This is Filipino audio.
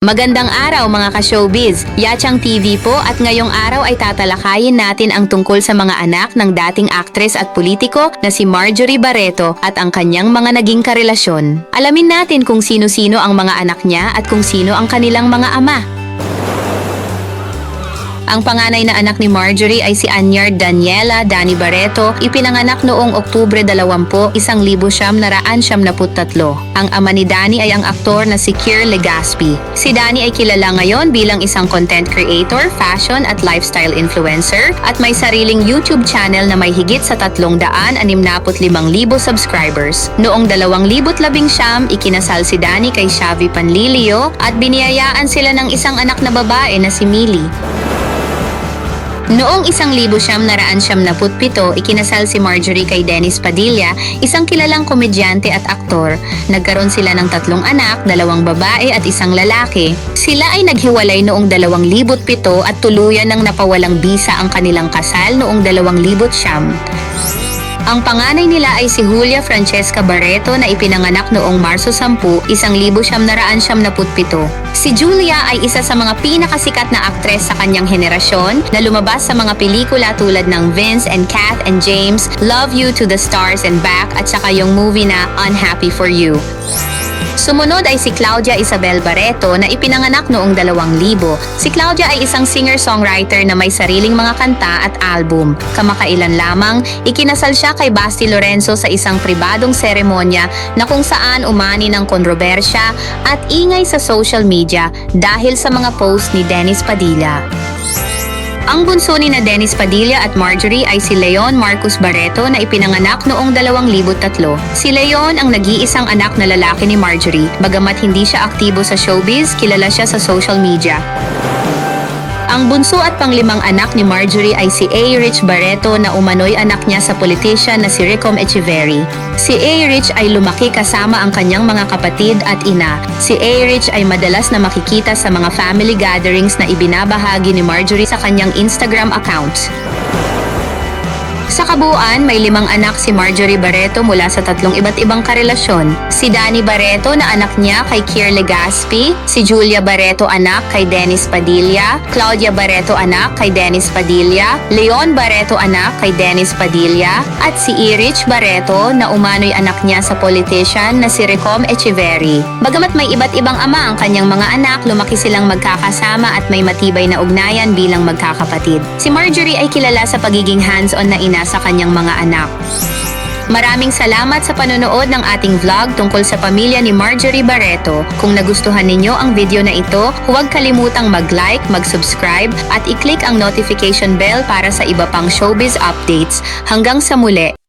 Magandang araw mga ka-showbiz! Yachang TV po at ngayong araw ay tatalakayin natin ang tungkol sa mga anak ng dating aktres at politiko na si Marjorie Barreto at ang kanyang mga naging karelasyon. Alamin natin kung sino-sino ang mga anak niya at kung sino ang kanilang mga ama. Ang panganay na anak ni Marjorie ay si Anyard Daniela Dani Barreto, ipinanganak noong Oktubre 20, 1973. Ang ama ni Dani ay ang aktor na si Kier Legaspi. Si Dani ay kilala ngayon bilang isang content creator, fashion at lifestyle influencer at may sariling YouTube channel na may higit sa 365,000 subscribers. Noong 2019, ikinasal si Dani kay Xavi Panlilio at biniyayaan sila ng isang anak na babae na si Millie. Noong 1977, ikinasal si Marjorie kay Dennis Padilla, isang kilalang komedyante at aktor. Nagkaroon sila ng tatlong anak, dalawang babae at isang lalaki. Sila ay naghiwalay noong 2007 at tuluyan ng napawalang bisa ang kanilang kasal noong 2009. Ang panganay nila ay si Julia Francesca Barreto na ipinanganak noong Marso 10, 1977. Si Julia ay isa sa mga pinakasikat na aktres sa kanyang henerasyon na lumabas sa mga pelikula tulad ng Vince and Kath and James, Love You to the Stars and Back at saka yung movie na Unhappy for You. Sumunod ay si Claudia Isabel Barreto na ipinanganak noong 2000. Si Claudia ay isang singer-songwriter na may sariling mga kanta at album. Kamakailan lamang, ikinasal siya kay Basti Lorenzo sa isang pribadong seremonya na kung saan umani ng kontrobersya at ingay sa social media dahil sa mga post ni Dennis Padilla. Ang bunso ni na Dennis Padilla at Marjorie ay si Leon Marcus Barreto na ipinanganak noong 2003. Si Leon ang nag-iisang anak na lalaki ni Marjorie. Bagamat hindi siya aktibo sa showbiz, kilala siya sa social media. Ang bunso at panglimang anak ni Marjorie ay si A. Rich Barreto na umano'y anak niya sa politician na si Ricom Echeverry. Si A. Rich ay lumaki kasama ang kanyang mga kapatid at ina. Si A. Rich ay madalas na makikita sa mga family gatherings na ibinabahagi ni Marjorie sa kanyang Instagram account. Sa kabuuan, may limang anak si Marjorie Barreto mula sa tatlong iba't ibang karelasyon. Si Danny Barreto na anak niya kay Kier Legaspi, si Julia Barreto anak kay Dennis Padilla, Claudia Barreto anak kay Dennis Padilla, Leon Barreto anak kay Dennis Padilla, at si Irich Barreto na umano'y anak niya sa politician na si Recom Echeverry. Bagamat may iba't ibang ama ang kanyang mga anak, lumaki silang magkakasama at may matibay na ugnayan bilang magkakapatid. Si Marjorie ay kilala sa pagiging hands-on na ina sa kanyang mga anak. Maraming salamat sa panonood ng ating vlog tungkol sa pamilya ni Marjorie Barreto. Kung nagustuhan ninyo ang video na ito, huwag kalimutang mag-like, mag-subscribe at i-click ang notification bell para sa iba pang showbiz updates. Hanggang sa muli!